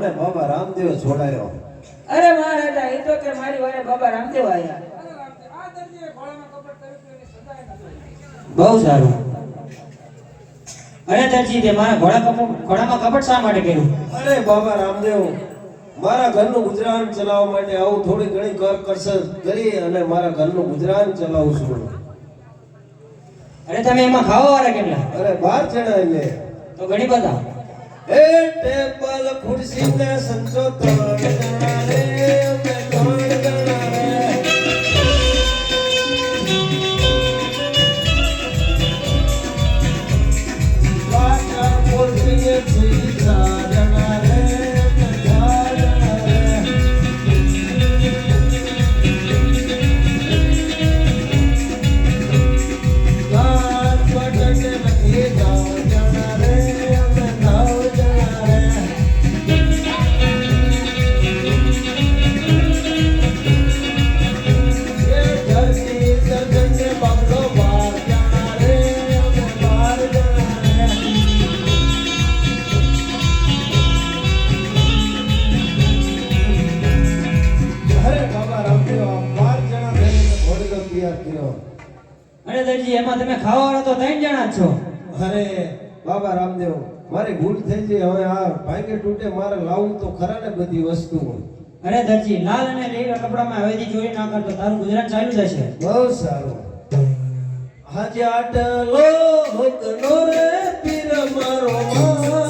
મને બાબા રામદેવ છોડાયો અરે મહારાજા એ તો કે મારી વારે બાબા રામદેવ આવ્યા બહુ સારું. અરે દરજી તે મારા ઘોડા ઘોડામાં કપટ શા માટે કર્યું? અરે બાબા રામદેવ મારા ઘરનું ગુજરાન ચલાવવા માટે આવું થોડી ઘણી કર કરસર કરી અને મારા ઘરનું ગુજરાન ચલાવું છું. અરે તમે એમાં ખાવા વાળા કેટલા? અરે બાર જણા એટલે તો ઘણી બધા. એ ટેબલ ખુરશી ને સંચો ત્રણ અરે દરજી એમાં તમે ખાવા વાળા તો ત્રણ જણા છો. અરે બાબા રામદેવ મારી ભૂલ થઈ છે હવે આ ભાગે તૂટે મારે લાવવું તો ખરા ને બધી વસ્તુ અરે દરજી લાલ અને લીલા કપડામાં હવેથી ચોરી ના કરતો. તારું ગુજરાન ચાલુ જશે. બહુ સારું. આજે આટલો હુકનો રે પીર મારો માપે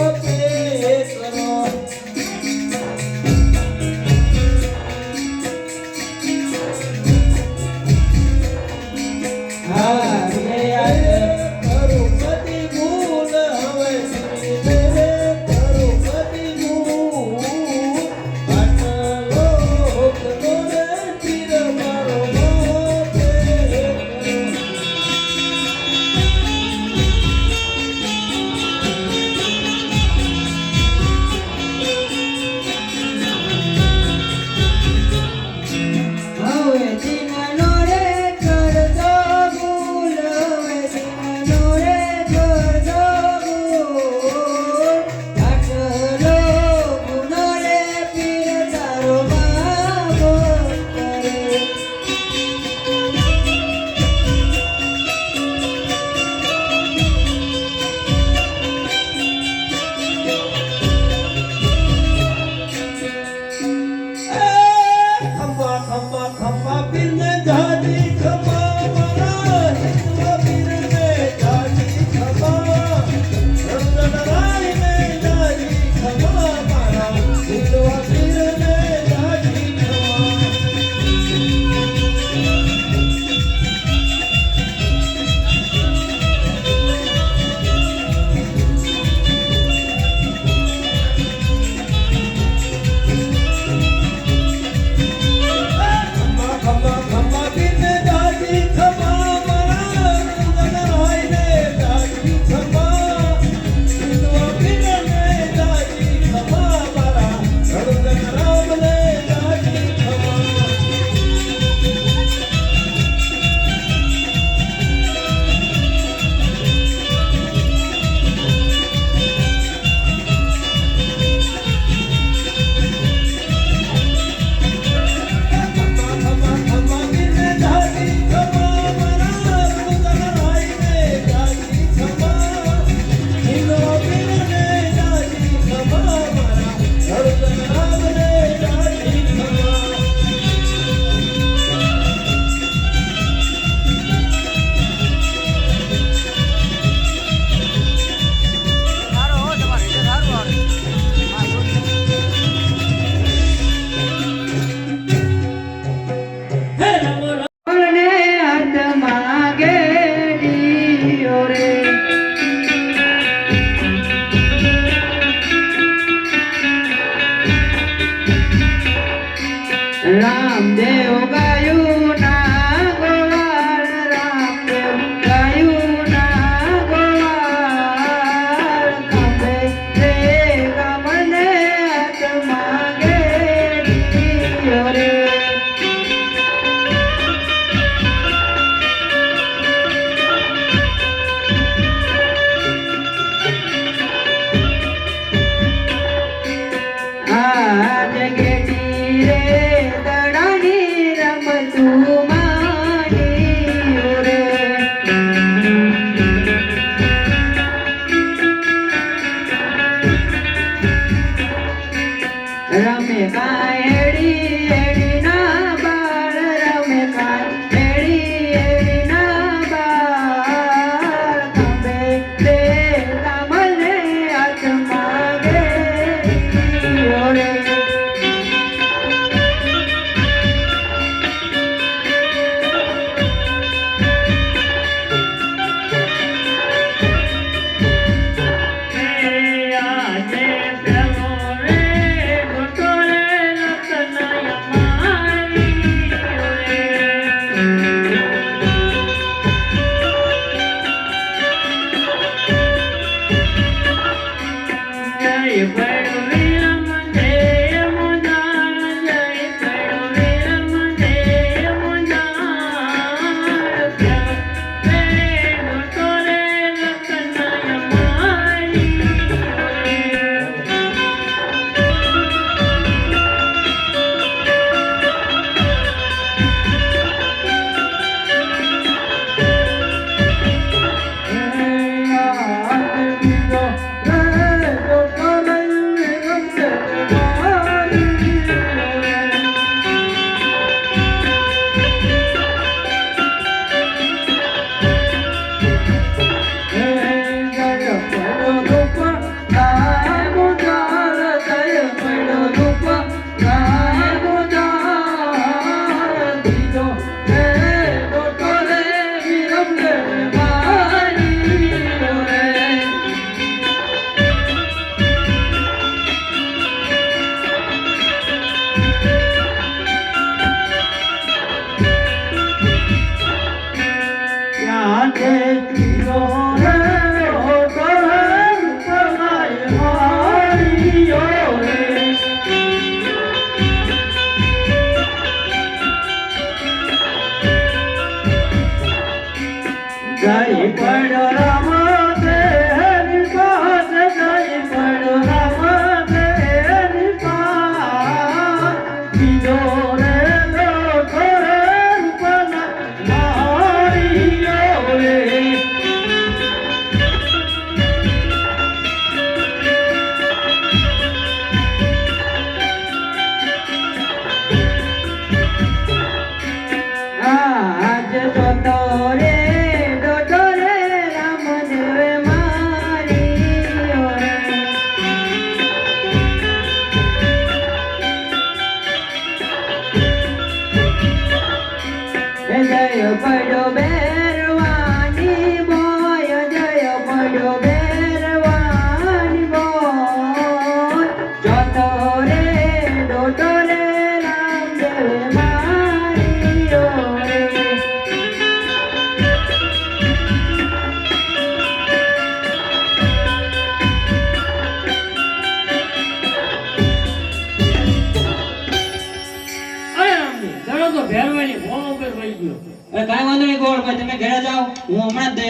a part of it.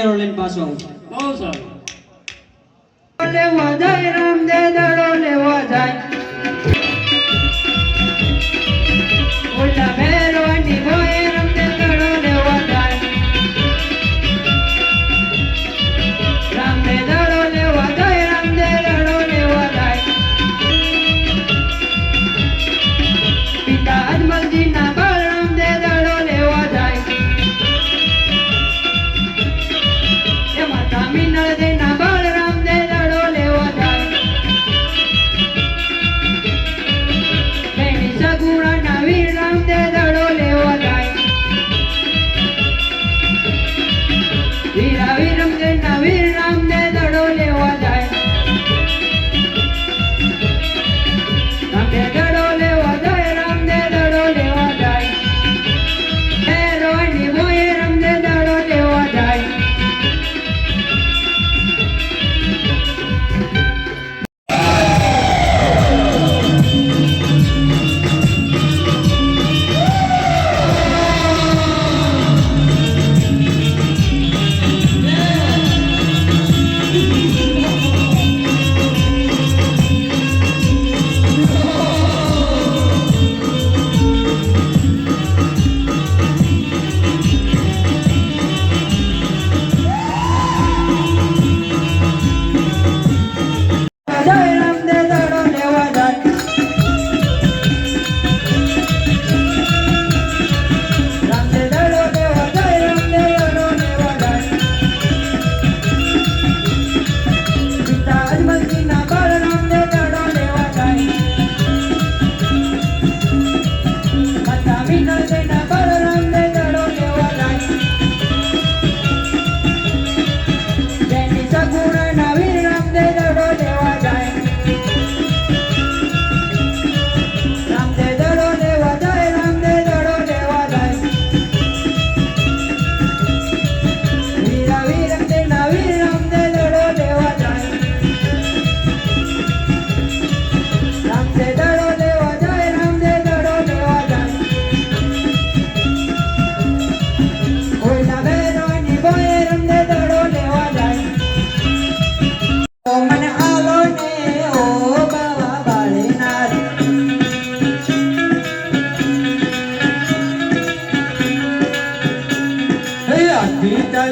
હું હમણાં જ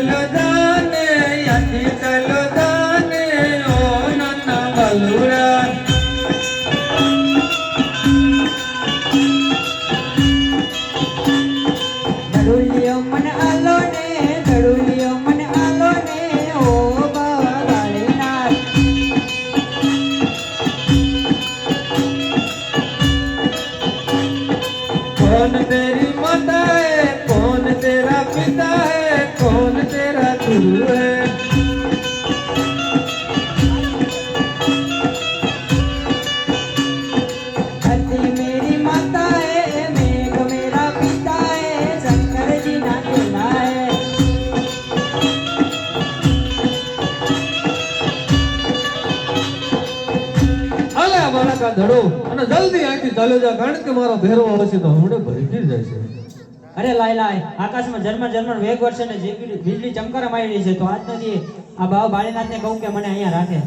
another જા ધડો અને જલ્દી અહીંથી ચાલ્યો જા કારણ કે મારો ભેરો હશે તો હમણે ભરકી જશે અરે લાય લાય આકાશમાં જર્મન જર્મન વેગ વર્ષે ને જે વીજળી ચમકારા મારી રહી છે તો આજ નથી આ બાવ બાળીનાથને કહું કે મને અહીંયા રાખે.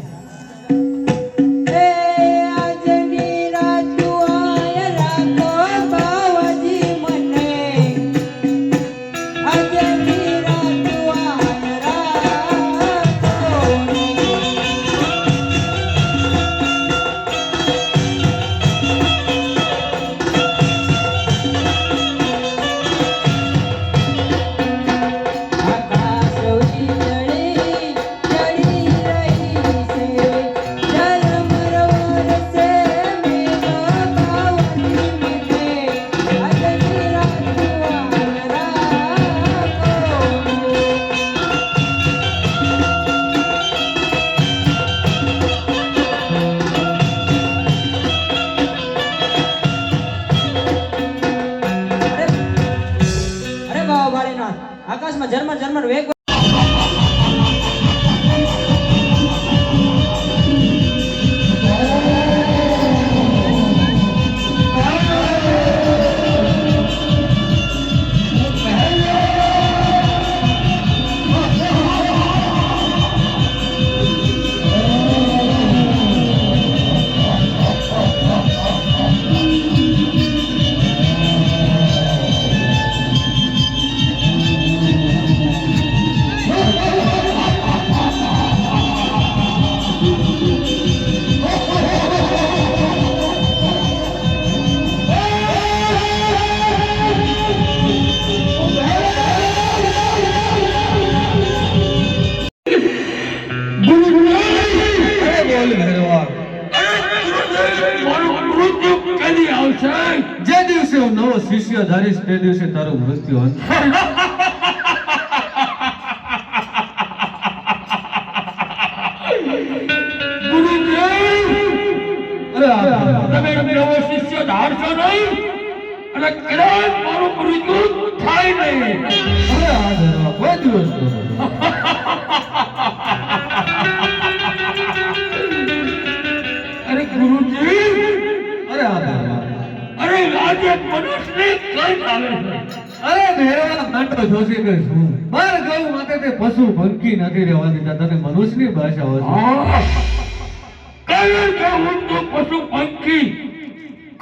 દિવસે તારું મૃત્યુ અંત અરે ભેરવા ગાંડો જોશી કે શું? માર કહું માટે તે પશુ ભંકી નથી રહેવા દેતા તને મનુષ્યની ભાષા હોય. કારણ કે હું તો પશુ ભંકી?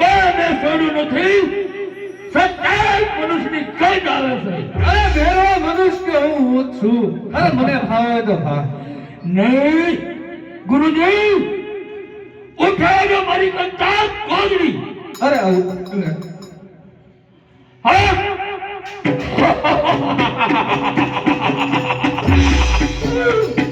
કોને છોડ્યું નથી? સત્તાવીસ મનુષ્યની કઈ આવે છે. અરે ભેરવા મનુષ્ય હું હું છું. અરે મને ફાવે તો ફા નહીં. ગુરુજી મારી કંટાળ કોગડી અરે આવું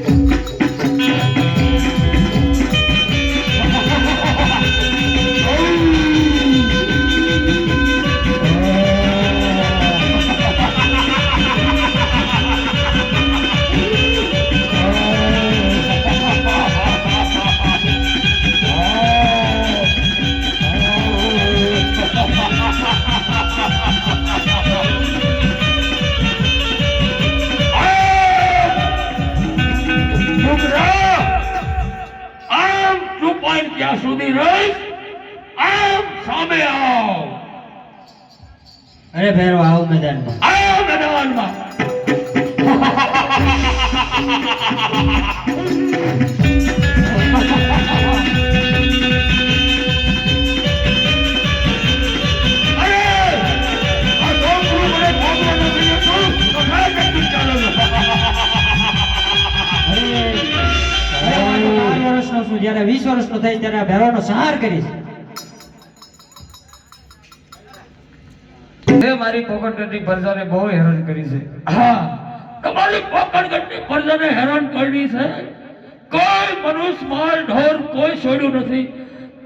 વર્ષનો છું જ્યારે વીસ વર્ષનો થઈ ત્યારે આ ભેરવાનો સંહાર કરીશ. મારી પોકટની પ્રજાને બહુ હેરાન કરી છે. હા. તમારી પકડગઢની પ્રજાને હેરાન કરી છે? કોઈ મનુષ્ય માલ ઢોર કોઈ છોડ્યું નથી.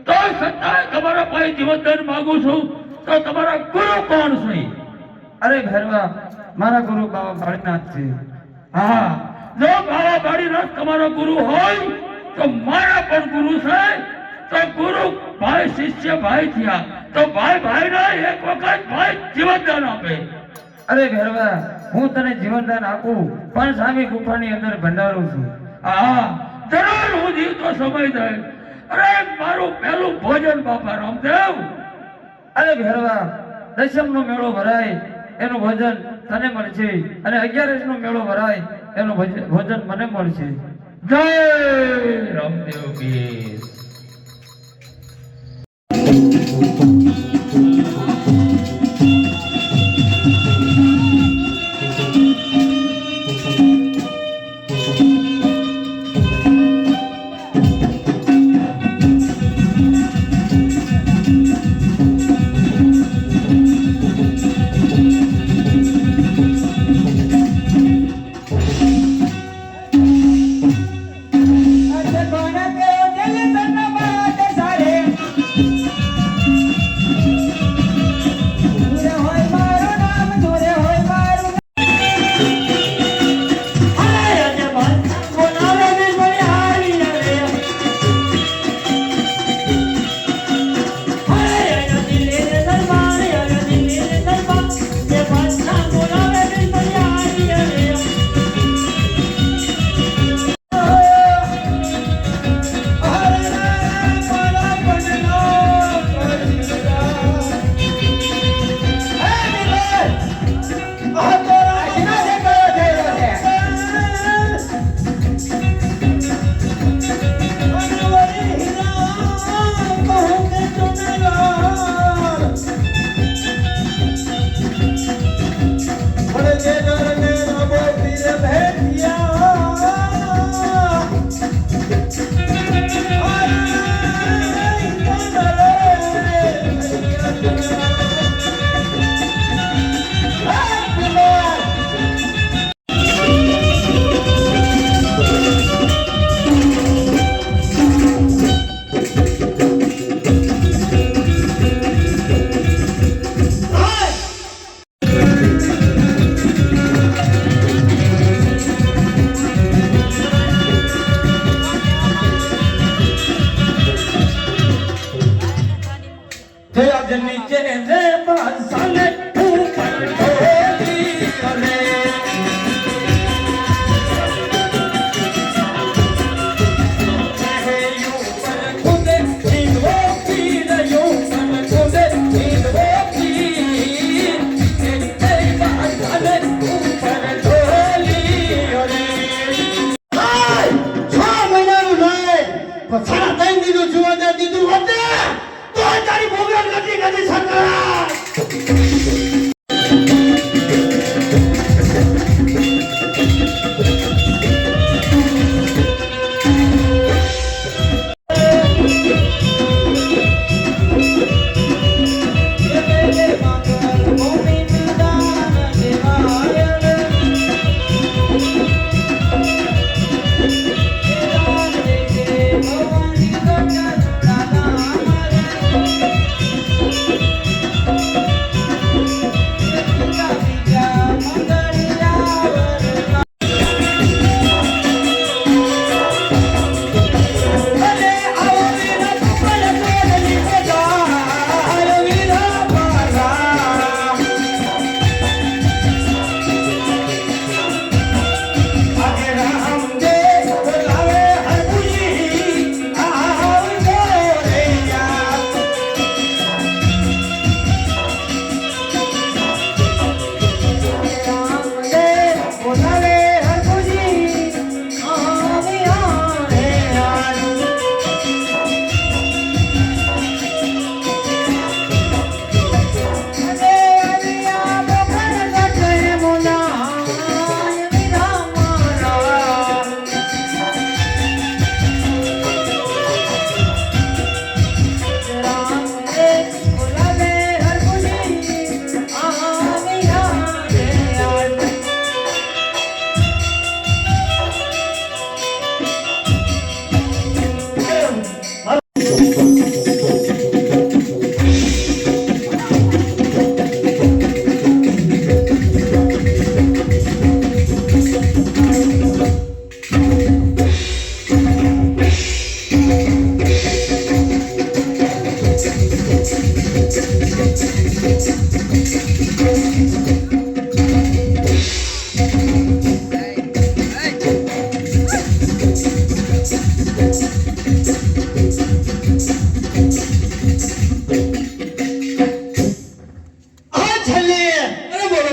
તો છતાંય તમારા પાસે જીવનદાન માંગુ છું તો તમારા ગુરુ કોણ છે? અરે ભેરવા મારા ગુરુ બાબા ભાળીનાથ છે. હા. જો બાબા બાળીનાથ તમારો ગુરુ હોય તો મારા પણ ગુરુ છે. તો ગુરુ ભાઈ શિષ્ય ભાઈ થયા. તો ભાઈ ભાઈને એક વખત ભાઈ જીવનદાન આપે. અરે ભેરવા હું તને જીવનદાન આપું પણ સામી ગુફાની અંદર ભંડારું છું. હા જરૂર હું જીવતો સમય થાય અરે મારું પહેલું ભોજન બાપા રામદેવ. અરે ભેરવા દશમ નો મેળો ભરાય એનું ભોજન તને મળશે. અને અગિયારસ નો મેળો ભરાય એનું ભજ- ભોજન મને મળશે. જય રામદેવ પીર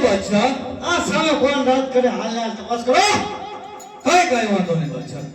બાદશાહ આ સાલો કોણ રાત કરે, હાલ હાલ તપાસ કરો. કઈ કઈ વાંધો નહીં બાદશાહ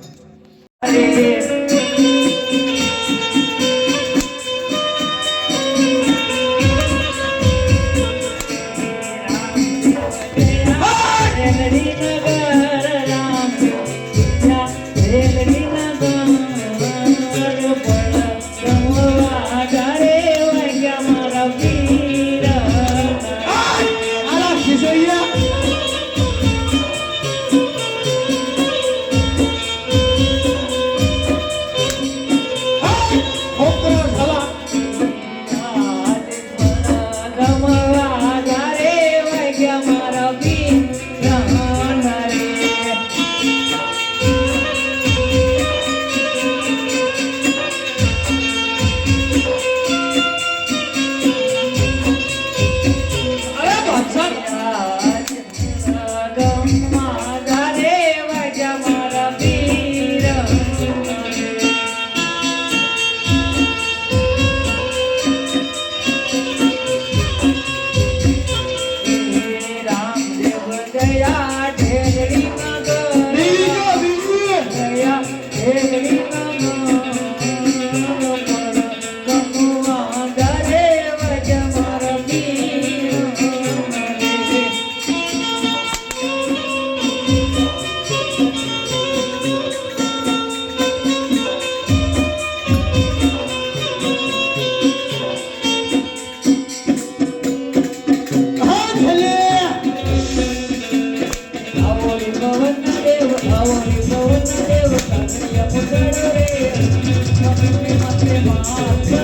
રે